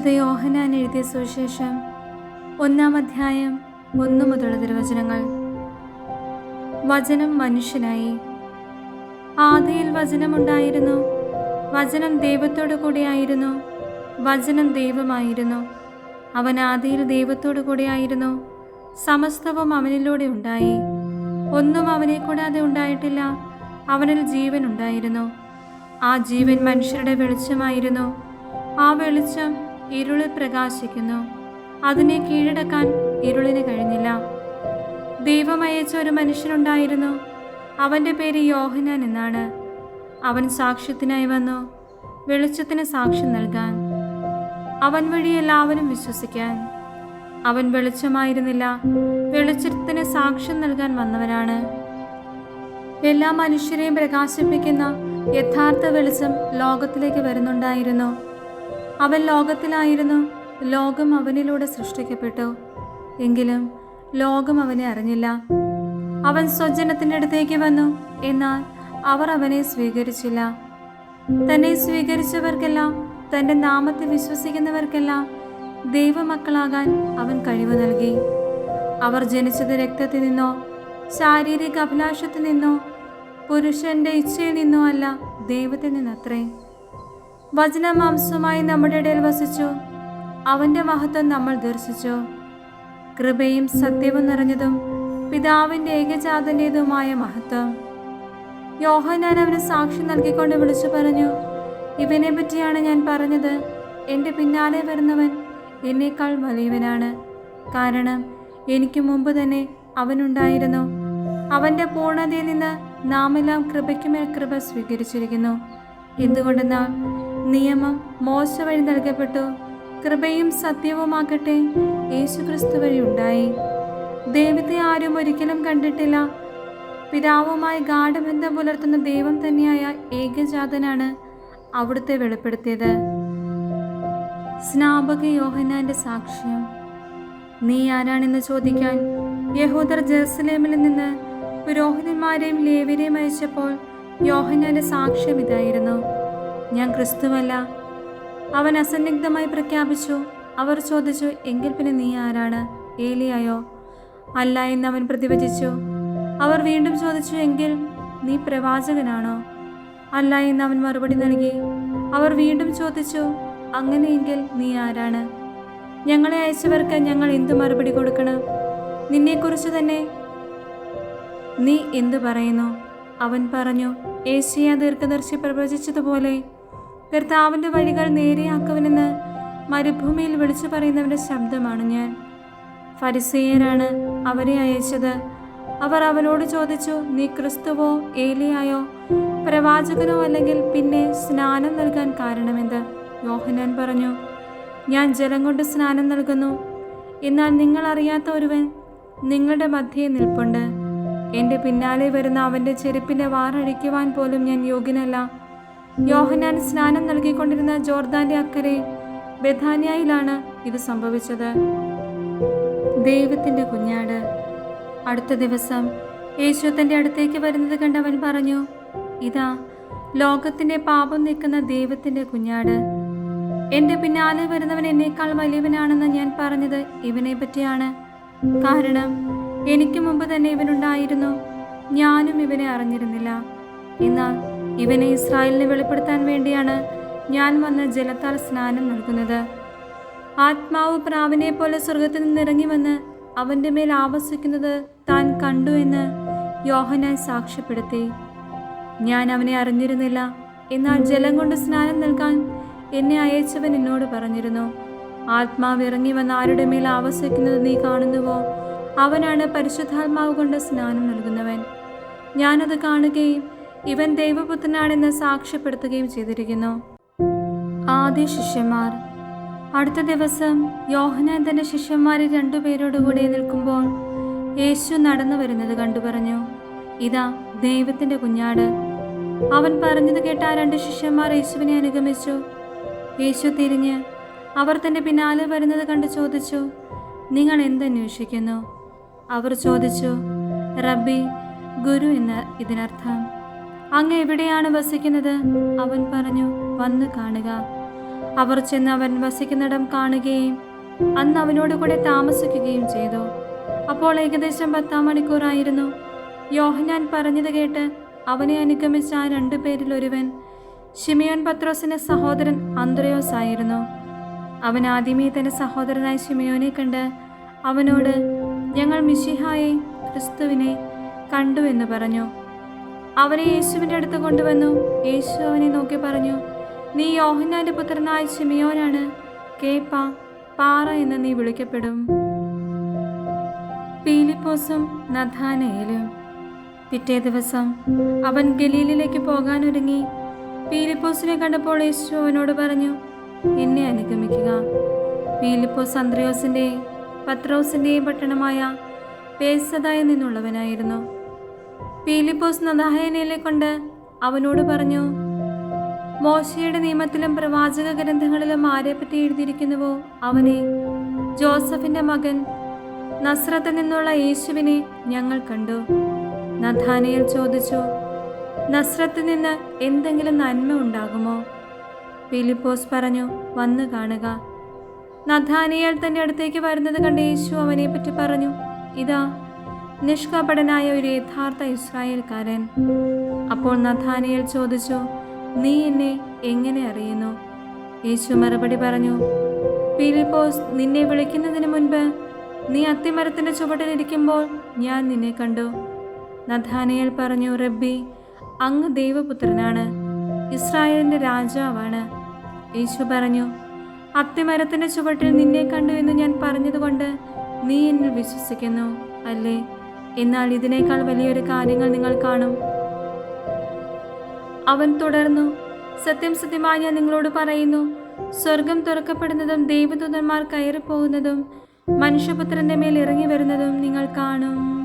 വിശുദ്ധ യോഹനാൻ എഴുതിയ സുവിശേഷം ഒന്നാം അധ്യായം ഒന്നു മുതലുള്ള തിരുവചനങ്ങൾ. വചനം മനുഷ്യനായി. ആദിയിൽ വചനമുണ്ടായിരുന്നു. വചനം ദൈവത്തോടു കൂടിയായിരുന്നു വചനം ദൈവമായിരുന്നു. അവൻ ആദിയിൽ ദൈവത്തോടു കൂടിയായിരുന്നു സമസ്തവും അവനിലൂടെ ഉണ്ടായി. ഒന്നും അവനെ കൂടാതെ ഉണ്ടായിട്ടില്ല. അവനിൽ ജീവൻ ഉണ്ടായിരുന്നു ആ ജീവൻ മനുഷ്യരുടെ വെളിച്ചമായിരുന്നു. ആ വെളിച്ചം ഇരുളിൽ പ്രകാശിക്കുന്നു. അതിനെ കീഴടക്കാൻ ഇരുളിന് കഴിഞ്ഞില്ല. ദൈവം അയച്ച ഒരു മനുഷ്യനുണ്ടായിരുന്നു. അവന്റെ പേര് യോഹനാൻ എന്നാണ്. അവൻ സാക്ഷ്യത്തിനായി വന്നു. വെളിച്ചത്തിന് സാക്ഷ്യം നൽകാൻ. അവൻ വഴി എല്ലാവരും വിശ്വസിക്കാൻ. അവൻ വെളിച്ചമായിരുന്നില്ല. വെളിച്ചത്തിന് സാക്ഷ്യം നൽകാൻ വന്നവനാണ്. എല്ലാ മനുഷ്യരെയും പ്രകാശിപ്പിക്കുന്ന യഥാർത്ഥ വെളിച്ചം ലോകത്തിലേക്ക് വരുന്നുണ്ടായിരുന്നു. അവൻ ലോകത്തിലായിരുന്നു. ലോകം അവനിലൂടെ സൃഷ്ടിക്കപ്പെട്ടു. എങ്കിലും ലോകം അവനെ അറിഞ്ഞില്ല. അവൻ സ്വജനത്തിന്റെ അടുത്തേക്ക് വന്നു. എന്നാൽ അവർ അവനെ സ്വീകരിച്ചില്ല. തന്നെ സ്വീകരിച്ചവർക്കെല്ലാം തന്റെ നാമത്തെ വിശ്വസിക്കുന്നവർക്കെല്ലാം ദൈവമക്കളാകാൻ അവൻ കഴിവ് നൽകി. അവർ ജനിച്ചത് രക്തത്തിൽ നിന്നോ ശാരീരിക അഭിലാഷത്തിൽ നിന്നോ പുരുഷന്റെ ഇച്ഛയിൽ നിന്നോ അല്ല ദൈവത്തിൽ നിന്നത്രേ. വചനമാംസമായി നമ്മുടെ ഇടയിൽ വസിച്ചു. അവന്റെ മഹത്വം നമ്മൾ ദർശിച്ചു. കൃപയും സത്യവും നിറഞ്ഞതും പിതാവിന്റെ ഏകജാതന്റേതുമായ മഹത്വം. യോഹനാൻ അവന് സാക്ഷി നൽകിക്കൊണ്ട് വിളിച്ചു പറഞ്ഞു ഇവനെ പറ്റിയാണ് ഞാൻ പറഞ്ഞത്. എന്റെ പിന്നാലെ വരുന്നവൻ എന്നേക്കാൾ വലിയവനാണ്. കാരണം എനിക്ക് മുമ്പ് തന്നെ അവനുണ്ടായിരുന്നു അവന്റെ പൂർണതയിൽ നിന്ന് നാമെല്ലാം കൃപയ്ക്കുമേൽ കൃപ സ്വീകരിച്ചിരിക്കുന്നു. എന്തുകൊണ്ടെന്നാൽ നിയമം മോശ വഴി നൽകപ്പെട്ടു. കൃപയും സത്യവുമാകട്ടെ യേശുക്രിസ്തു വഴി ഉണ്ടായി. ദൈവത്തെ ആരും ഒരിക്കലും കണ്ടിട്ടില്ല. പിതാവുമായി ഗാഠബന്ധം പുലർത്തുന്ന ദൈവം തന്നെയായ ഏകജാതനാണ് അവിടുത്തെ വെളിപ്പെടുത്തിയത്. സ്നാപക യോഹനാന്റെ സാക്ഷ്യം. നീ ആരാണെന്ന് ചോദിക്കാൻ യഹൂദർ ജെറുസലേമിൽ നിന്ന് പുരോഹിതന്മാരെയും ലേവരെയും അയച്ചപ്പോൾ യോഹനാന്റെ സാക്ഷ്യം ഇതായിരുന്നു. ഞാൻ ക്രിസ്തുവല്ല. അവൻ അസന്നിഗ്ധമായി പ്രഖ്യാപിച്ചു. അവർ ചോദിച്ചു എങ്കിൽ പിന്നെ നീ ആരാണ്? ഏലിയായോ? അല്ല എന്ന് അവൻ പ്രതിവചിച്ചു. അവർ വീണ്ടും ചോദിച്ചു എങ്കിൽ നീ പ്രവാചകനാണോ? അല്ല എന്ന് അവൻ മറുപടി നൽകി. അവർ വീണ്ടും ചോദിച്ചു അങ്ങനെയെങ്കിൽ നീ ആരാണ്? ഞങ്ങളെ അയച്ചവർക്ക് ഞങ്ങൾ എന്തു മറുപടി കൊടുക്കണം? നിന്നെക്കുറിച്ച് തന്നെ നീ എന്തു പറയുന്നു? അവൻ പറഞ്ഞു ഏഷ്യ ദീർഘദർശി പ്രവചിച്ചതുപോലെ കർത്താവിന്റെ വഴികൾ നേരെയാക്കുവനെന്ന് മരുഭൂമിയിൽ വിളിച്ചു പറയുന്നവന്റെ ശബ്ദമാണ് ഞാൻ. ഫരിസേയരാണ് അവരെ അയച്ചത്. അവർ അവനോട് ചോദിച്ചു നീ ക്രിസ്തുവോ ഏലിയായോ പ്രവാചകനോ അല്ലെങ്കിൽ പിന്നെ സ്നാനം നൽകാൻ കാരണമെന്ത്? യോഹനാൻ പറഞ്ഞു ഞാൻ ജലം കൊണ്ട് സ്നാനം നൽകുന്നു. എന്നാൽ നിങ്ങൾ അറിയാത്ത ഒരുവൻ നിങ്ങളുടെ മധ്യേ നിൽപ്പുണ്ട്. എന്റെ പിന്നാലെ വരുന്ന അവന്റെ ചെരുപ്പിന്റെ വാറഴിക്കുവാൻ പോലും ഞാൻ യോഗ്യനല്ല. യോഹനാൻ സ്നാനം നൽകിക്കൊണ്ടിരുന്ന ജോർദാന്റെ അക്കരെ ബഥാനിയയിലാണ് ഇത് സംഭവിച്ചത്. ദൈവത്തിന്റെ കുഞ്ഞാട് അടുത്ത ദിവസം യേശു തന്റെ അടുത്തേക്ക് വരുന്നത് കണ്ടവൻ പറഞ്ഞു ഇതാ ലോകത്തിന്റെ പാപം നീക്കുന്ന ദൈവത്തിന്റെ കുഞ്ഞാട്. എന്റെ പിന്നാലെ വരുന്നവൻ എന്നേക്കാൾ വലിയവനാണെന്ന് ഞാൻ പറഞ്ഞത് ഇവനെ പറ്റിയാണ് കാരണം എനിക്ക് മുമ്പ് തന്നെ ഇവനുണ്ടായിരുന്നു. ഞാനും ഇവനെ അറിഞ്ഞിരുന്നില്ല. എന്നാൽ ഇവനെ ഇസ്രായേലിനെ വെളിപ്പെടുത്താൻ വേണ്ടിയാണ് ഞാൻ വന്ന് ജലത്താൽ സ്നാനം നൽകുന്നത്. ആത്മാവ് പ്രാവിനെ പോലെ സ്വർഗത്തിൽ നിന്ന് ഇറങ്ങി വന്ന് അവന്റെ മേൽ ആവസിക്കുന്നത് താൻ കണ്ടു എന്ന് യോഹനാൻ സാക്ഷ്യപ്പെടുത്തി. ഞാൻ അവനെ അറിഞ്ഞിരുന്നില്ല എന്നാൽ ജലം കൊണ്ട് സ്നാനം നൽകാൻ എന്നെ അയച്ചവൻ എന്നോട് പറഞ്ഞിരുന്നു. ആത്മാവ് ഇറങ്ങി വന്ന് ആരുടെ മേൽ ആവസിക്കുന്നത് നീ കാണുന്നുവോ? അവനാണ് പരിശുദ്ധാത്മാവ് കൊണ്ട് സ്നാനം നൽകുന്നവൻ. ഞാനത് കാണുകയും ഇവൻ ദൈവപുത്രനാണെന്ന് സാക്ഷ്യപ്പെടുത്തുകയും ചെയ്തിരിക്കുന്നു. ആദ്യ ശിഷ്യന്മാർ. അടുത്ത ദിവസം യോഹനാൻ തന്റെ ശിഷ്യന്മാരെ രണ്ടുപേരോടുകൂടെ നിൽക്കുമ്പോൾ യേശു നടന്നു വരുന്നത് കണ്ടു പറഞ്ഞു ഇതാ ദൈവത്തിന്റെ കുഞ്ഞാട്. അവൻ പറഞ്ഞത് കേട്ട ആ രണ്ട് ശിഷ്യന്മാർ യേശുവിനെ അനുഗമിച്ചു. യേശു തിരിഞ്ഞ് അവർ തന്റെ പിന്നാലെ വരുന്നത് കണ്ട് ചോദിച്ചു നിങ്ങൾ എന്തന്വേഷിക്കുന്നു? അവർ ചോദിച്ചു റബ്ബി ഗുരു എന്ന് ഇതിനർത്ഥം. അങ്ങ് എവിടെയാണ് വസിക്കുന്നത്? അവൻ പറഞ്ഞു വന്ന് കാണുക. അവർ ചെന്ന് അവൻ വസിക്കുന്നിടം കാണുകയും അന്ന് അവനോട് കൂടെ താമസിക്കുകയും ചെയ്തു. അപ്പോൾ ഏകദേശം പത്താം മണിക്കൂറായിരുന്നു യോഹനാൻ പറഞ്ഞത് കേട്ട് അവനെ അനുഗമിച്ച ആ രണ്ടു പേരിൽ ഒരുവൻ ഷിമിയോൻ പത്രോസിന്റെ സഹോദരൻ അന്ത്രയോസ് ആയിരുന്നു. അവൻ ആദ്യമേ തന്റെ സഹോദരനായ ഷിമിയോനെ കണ്ട് അവനോട് ഞങ്ങൾ മിഷിഹായെ ക്രിസ്തുവിനെ കണ്ടു എന്ന് പറഞ്ഞു. അവനെ യേശുവിന്റെ അടുത്ത് കൊണ്ടുവന്നു. യേശു അവനെ നോക്കി പറഞ്ഞു നീ യോഹന്നാന്റെ പുത്രനായ ഷിമിയോനാണ് കേപ്പ പാറ എന്ന് നീ വിളിക്കപ്പെടും. പീലിപ്പോസും നഥാനയിലും. പിറ്റേ ദിവസം അവൻ ഗലീലിലേക്ക് പോകാനൊരുങ്ങി. പീലിപ്പോസിനെ കണ്ടപ്പോൾ യേശു അവനോട് പറഞ്ഞു എന്നെ അനുഗമിക്കുക. പീലിപ്പോസ് അന്ത്രയോസിന്റെയും പത്രോസിന്റെയും പട്ടണമായ പേസതായി നിന്നുള്ളവനായിരുന്നു. പീലിപ്പോസ് നദായനയിലെ കൊണ്ട് അവനോട് പറഞ്ഞു മോശയുടെ നിയമത്തിലും പ്രവാചക ഗ്രന്ഥങ്ങളിലും ആരെപ്പറ്റി എഴുതിയിരിക്കുന്നുവോ അവനെ? ജോസഫിന്റെ മകൻ നസ്രത്ത് നിന്നുള്ള യേശുവിനെ ഞങ്ങൾ കണ്ടു. നഥാനയിൽ ചോദിച്ചു നസ്രത്തിൽ നിന്ന് എന്തെങ്കിലും നന്മ ഉണ്ടാകുമോ? ഫിലിപ്പോസ് പറഞ്ഞു വന്നു കാണുക. നഥാനിയൽ തന്റെ അടുത്തേക്ക് വരുന്നത് കണ്ട് യേശു അവനെപ്പറ്റി പറഞ്ഞു ഇതാ നിഷ്കപടനായ ഒരു യഥാർത്ഥ ഇസ്രായേൽക്കാരൻ. അപ്പോൾ നഥാനിയൽ ചോദിച്ചു നീ എന്നെ എങ്ങനെ അറിയുന്നു? യേശു മറുപടി പറഞ്ഞു ഫിലിപ്പോസ് നിന്നെ വിളിക്കുന്നതിന് മുൻപ് നീ അത്തിമരത്തിന്റെ ചുവട്ടിലിരിക്കുമ്പോൾ ഞാൻ നിന്നെ കണ്ടു. നഥാനിയൽ പറഞ്ഞു റബ്ബി അങ്ങ് ദൈവപുത്രനാണ് ഇസ്രായേലിന്റെ രാജാവാണ്. യേശു പറഞ്ഞു അത്തിമരത്തിന്റെ ചുവട്ടിൽ നിന്നെ കണ്ടു എന്ന് ഞാൻ പറഞ്ഞതുകൊണ്ട് നീ എന്നെ വിശ്വസിക്കുന്നു അല്ലേ? എന്നാൽ ഇതിനേക്കാൾ വലിയൊരു കാര്യങ്ങൾ നിങ്ങൾ കാണും. അവൻ തുടർന്നു സത്യം സത്യമായി ഞാൻ നിങ്ങളോട് പറയുന്നു സ്വർഗം തുറക്കപ്പെടുന്നതും ദൈവദൂതന്മാർ കയറിപ്പോകുന്നതും മനുഷ്യപുത്രന്റെ മേൽ ഇറങ്ങി വരുന്നതും നിങ്ങൾ കാണും.